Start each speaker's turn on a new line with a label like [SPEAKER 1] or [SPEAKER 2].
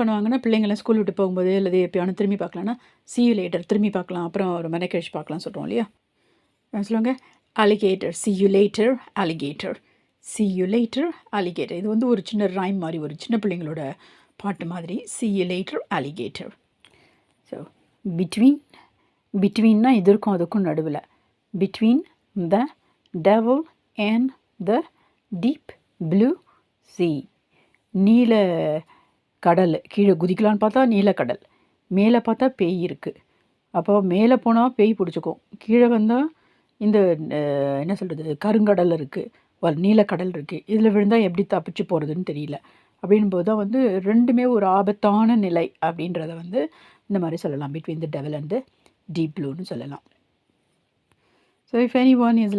[SPEAKER 1] பண்ணுவாங்கன்னா பிள்ளைங்களை ஸ்கூல் விட்டு போகும்போது அல்லது எப்பயாவது திரும்பி பார்க்கலான்னா சி யூ லேட்டர் திரும்பி பார்க்கலாம். அப்புறம் ஒரு மணி கழிச்சு பார்க்கலாம் சொல்கிறோம் இல்லையா? சொல்லுவாங்க alligator see you later alligator see you later alligator இது வந்து ஒரு சின்ன ரைம் மாதிரி ஒரு சின்ன பிள்ளைங்களோட பாட்டு மாதிரி. See you later alligator so between பிட்வீன்னா இதற்கும் அதுக்கும் நடுவில். Between the devil and the deep blue sea நீல கடல் கீழே குதிக்கலான்னு பார்த்தா நீலக்கடல் மேலே பார்த்தா பேய் இருக்குது அப்போ மேலே போனால் பேய் பிடிச்சிக்கும். கீழே வந்தால் இந்த என்ன சொல்கிறது கருங்கடல் இருக்குது நீலக்கடல் இருக்குது இதில் விழுந்தால் எப்படி தப்பிச்சு போகிறதுன்னு தெரியல. அப்படின்போது தான் வந்து ரெண்டுமே ஒரு ஆபத்தான நிலை அப்படின்றத வந்து இந்த மாதிரி சொல்லலாம். Between the devil and the deep ப்ளூன்னு சொல்லலாம். So if anyone is